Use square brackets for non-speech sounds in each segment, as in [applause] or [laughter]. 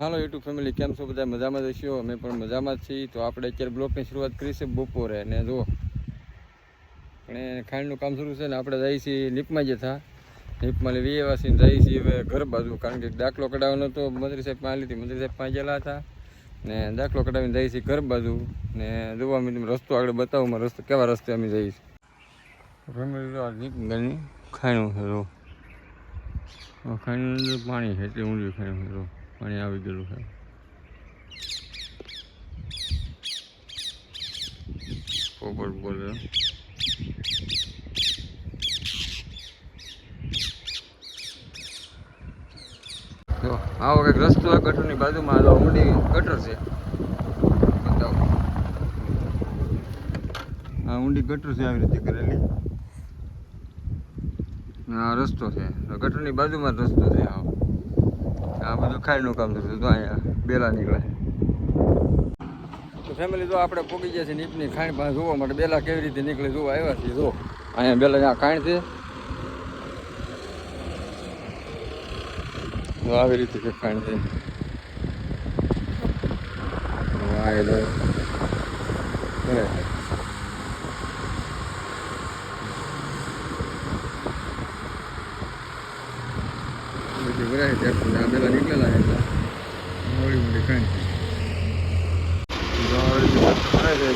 હાલો YouTube family, કેમ છો બધા? મજામાં જ હશો? અમે પણ મજામાં જ છીએ. તો આપણે અત્યારે બ્લોકની શરૂઆત કરીશું બપોરે. ને જુઓ અને ખાંડનું કામ શરૂ છે ને, આપણે જઈએ છીએ લીપમાં જ થા લીપમાં એવા છીએ જઈએ છીએ હવે ઘર બાજુ, કારણ કે દાખલો કઢાવવાનો તો મંત્રી સાહેબ પાસે લીધી મંત્રી સાહેબ પાસે ગયેલા હતા. ને દાખલો કઢાવીને જઈએ છીએ ઘર બાજુ. ને જોવા અમે તમે રસ્તો આગળ બતાવું. રસ્તો, કેવા રસ્તે અમે જઈએ છીએ. ફેમિલી લીપની ખાણું છે ખાણીની અંદર પાણી છે એટલે ઊંડી ખાણું છે પાણી આવી ગયેલું છે. પોપટ બોલે જો આવો કંઈક રસ્તો હોય ગટરની બાજુમાં, આ ઊંડી ગટર છે. બતાવો. આ ઊંડી ગટર છે, આવી રીતે કરેલી. આ રસ્તો છે. ગટરની બાજુમાં રસ્તો છે આવો. આ બધું ખાઈનું કામ થતું તો અહીંયા બેલા નીકળે. તો ફેમિલી જો આપણે પોગી ગયા છે નીપની ખાણ પાસે જોવા માટે. બેલા કેવી રીતે નીકળે જોવા આવ્યા છીએ, જો. અહીંયા બેલા ત્યાં ખાણ છે. આવી રીતે છે ખાણ છે. વાહ એ લો. બરાબર. બધી ભરાય છે આપણે આ બેલા નીકળેલા છે એટલે મોડી મોડી ખાણ છે જો આવી રીતે રસ્તો ભરાય છે એટલે ટોલ ભરાય છે બેલા ન ભરાતા ખાણ સાફ થાય બેલા પીડ્યા છે એટલા બેલા નીકળ્યા છે. હવે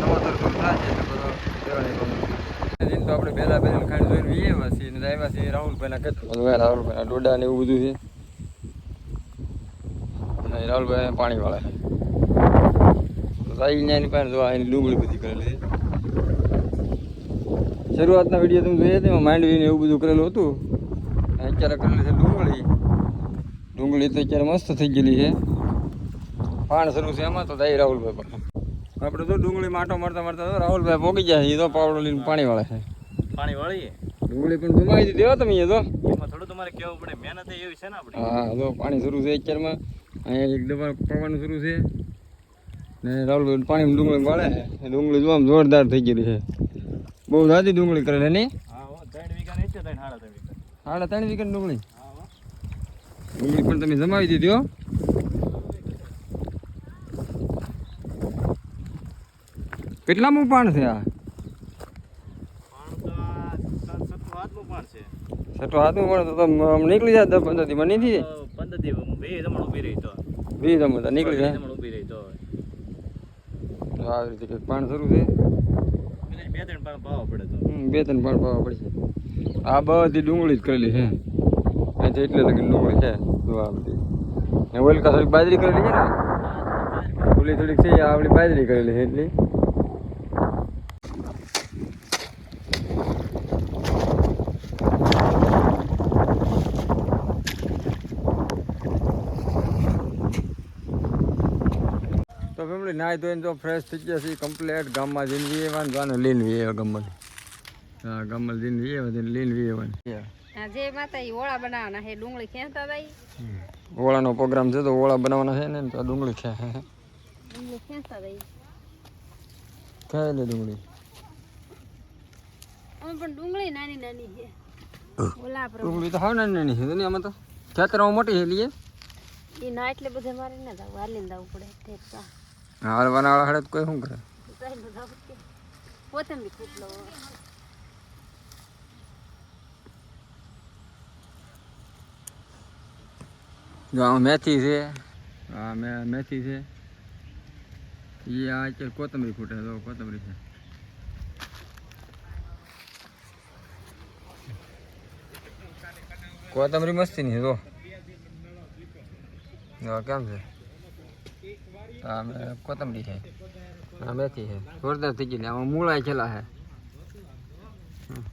નવો તરસો થાય છે એટલે બધો બેલા નીકળવાનો. દિન તો આપણે પહેલા પહેલા ખાઈને જોઈને વીએ વાસી ને આવ્યા છીએ રાહુલભાઈના ખેતર રાહુલભાઈના ડોડા ને એવું બધું છે. રાહુલભાઈ પાણી વાળે. એની પાસે જોવા એની ડુંગળી બધી કરેલી શરૂઆતના વીડિયો તમે જોયા તેમાં માંડવીને માંડવી એવું બધું કરેલું હતું. અત્યારે કરેલી છે ડુંગળી. ડુંગળી તો અત્યારે મસ્ત થઈ ગયેલી છે. પાણ શરૂ છે એમાં તો દાઈ રાહુલભાઈ પણ આપણે તો ડુંગળી માટો મારતા મારતા તો રાહુલભાઈ પોગી જાય એ તો પાવડો લઈને પાણી વાળે છે. પાણી વાળીએ? ડુંગળી પણ જમાવી દીધી હો તમે એ તો. તમારે કેવું પડે મહેનત એવી છે ને આપણી? હા તો પાણી શરૂ છે અત્યારમાં. અહીંયા એક ડબ્બા પડવાનું શરૂ છે. ને રાહુલ પાણી ડુંગળી વાળે. છે ડુંગળી જોવા જોરદાર થઈ ગયેલી છે. બહુ જાજી ડુંગળી કરે વીઘા સાડા ત્રણ વીઘા. ડુંગળી? ડુંગળી પણ તમે જમાવી દીધી હો. કેટલામું પાણ છે આ પાણ તો આ સાત સત્તર હાથનું પણ છે. છઠ્ઠો હાથનું પણ તો નીકળી જાય દસ પંદર બની થી તો પંદર દિવસ બે જમણ ઊભી રહી તો. બે જમણ નીકળી જાય. જમણ ઊભી રહી તો. આવી રીતે કંઈક પાણ શરૂ છે. બે ત્રણ પાણ પાવા પડે તો. બે ત્રણ પાણ પાવા પડશે આ બધી ડુંગળી જ કરેલી છે. અહીંથી એટલે લગી ડુંગળી છે. જો આ બધી. ને ઓલકા થોડીક બાજરી કરેલી છે ને? ઓલી થોડીક છે આ આપણી બાજરી કરેલી છે એટલી. ફેમિલી નાહી ધોઈને તો ફ્રેશ થઈ ગયા છે કમ્પ્લેટ ગામમાં જઈને વીએ વાન જાને લઈને વીએ ગામમાં હા ગામમાં જઈને વીએ વાન લીન વીએ વાન જે માતા ઓળા બનાવવાના છે ડુંગળી ખેંચતા ભાઈ ઓળાનો પ્રોગ્રામ છે તો ઓળા બનાવવાના છે ને તો ડુંગળી ખે ડુંગળી ખેંચતા ભાઈ ખાય લે ડુંગળી. અમે પણ ડુંગળી નાની નાની છે. ઓલા ડુંગળી તો હાવ નાની નાની છે તો આમાં તો? ખેતરમાં મોટી હેલી એ? ના એટલે બધે મારે ના જવું હાલીને જવું પડે ઠેકતા હાલવાના વાળા હાડે તો કોઈ શું કરે? ચાલ્યું જવું કે કોથંબી કૂટલો જો આમાં મેથી છે. આ મે, મેથી છે. એ આ અત્યારે કોથમરી ફૂટે તો કોથમરી છે. કોથમરી મસ્તી ની છે, જો. જો કેમ છે? આ મે કોથમરી છે. આ મેથી છે. જોરદાર થઈ ગઈ આમાં મૂળા છેલ્લા છે. હમ.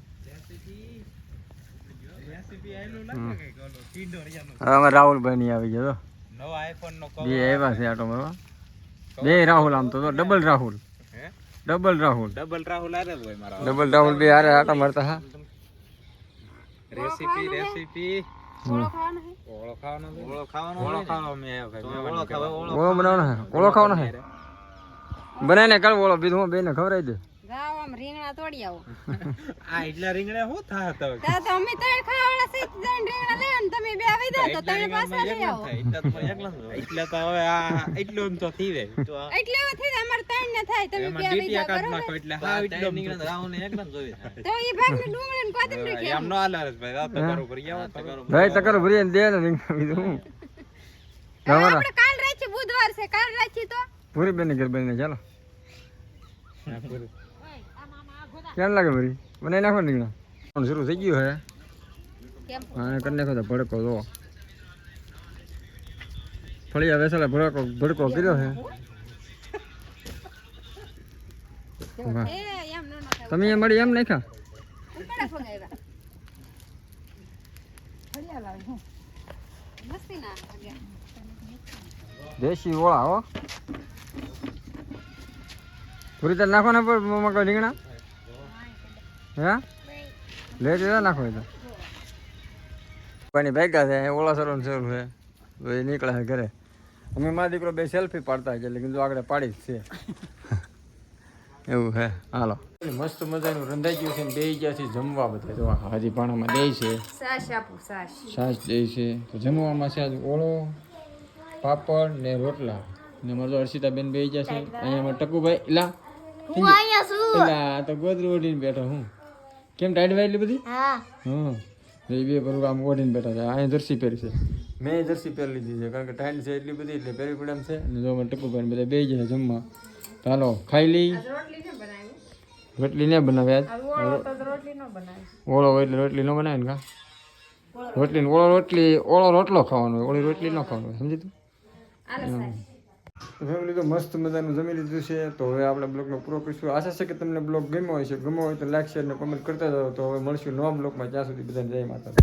હવે રાહુલભાઈ ની આવી ગયો નવા આઈફોન નો બે આવ્યા છે આટો મારવા બે રાહુલ આમ તો તો ડબલ રાહુલ. હે? ડબલ રાહુલ. ડબલ રાહુલ આરે મારા ડબલ રાહુલ બે હારે આટા મારતા હા. Recipe recipe. ઓળો ખાવાનો ખાવાનો છે? ઓળો ખાવાનો ઓળો? ખાવાનો મેં ભાઈ ઓળો ખાવા ઓળો બનાવવાનો ઓળો ખાવાનો હે બનાવીને કાલ ઓળો બીજું હું બેને ખવડાવી આમ રીંગણા તોડી આવો. [laughs] આ એટલા રીંગણા શું થાય તો તા તો અમે ત્રણ છે ત્રણ રીંગણા લે અને તમે બે આવી દો તો ત્રણ પાછા લઈ આવો. એટલા તો એકલા જ તો હવે આ એટલું એમ તો થઈ જાય તો એટલે જ અમાર ત્રણ ને થાય તમે બે આવી દો બરોબર? એટલે હા એટલો રીંગણા રાહુલને એકલા જોઈ [laughs] તો એ ભાગ ને ડુંગળી ને કોથમરી એમ કેમ નો આલા રે ભાઈ તો કરો ભરી આવો તો કરો ભાઈ તકર ભરી દે ને રીંગણા બીજું આપણે કાલ રાખી બુધવાર છે કાલ રાખી તો. પૂરી બેન ઘર બેન ચાલો. કેમ લાગે ભરી મને નાખો નીકળા. પણ શરૂ થઈ ગયું હે. હા કરી નાખો તો ભડકો જો. ફળિયા વેસાલા ભડકો ભડકો કર્યો હે. વાહ. એ એમ નો નો તમે એ મળી એમ નાખ્યા? દેશી ઓળા હો. પૂરી તર નાખો ને પણ મોમાં કોઈ રીંગણા હે? લે દીધા નાખો એ તો પાણી ભેગા છે ઓલા સરો ને સરું છે તો એ નીકળે છે ઘરે. અમે મારા દીકરો બે સેલ્ફી પાડતા છે એટલે કીધું આગળ પાડી જ છે. [laughs] એવું હે. હાલો. મસ્ત મજાનું રંધાઈ ગયું છે ને બે ગયા છે જમવા બધા. જો હાજી પાણામાં દે છે. સાસ દે છે. તો જમવામાં છે આજે ઓળો પાપડ ને રોટલા. ને મારો હર્ષિતાબેન બે ગયા છે. અહીંયા ટકુભાઈ ઇલા હું અહીંયા છું. ઇલા તો ગોદરું ઓઢીને બેઠો હું. કેમ ટાઈટ વાય એટલી બધી? હા. હમ. એ બે પર આમ ઓઢીને બેઠા છે. અહીંયા જર્સી પહેરી છે. મેં જર્સી પહેરી લીધી છે કારણ કે ટાઈટ છે એટલી બધી એટલે પહેરવી પડે એમ છે. અને જો મને ટકુભાઈ ને બધા બે જાય જમવા. ચાલો ખાઈ લઈ. રોટલી ને બનાવી બનાવે ઓળો તો રોટલી નો બનાવી. ઓળો હોય એટલે રોટલી ન બનાવે ને કા રોટલી ઓળો રોટલી ઓળો રોટલો ખાવાનો હોય ઓળી રોટલી ન ખાવાનું સમજી તું? સાશ ફેમિલી મસ્ત મજાનું જમી લીધું છે. તો હવે આપણે બ્લોગનો પૂરો કરીશું. આશા છે કે તમને બ્લોગ ગમ્યો હોય છે ગમ્યો હોય તો લાઈક, શેર અને કોમેન્ટ કરતા જાઓ. તો હવે મળશું નવા બ્લોગમાં. જ્યાં સુધી બધાને જય માતા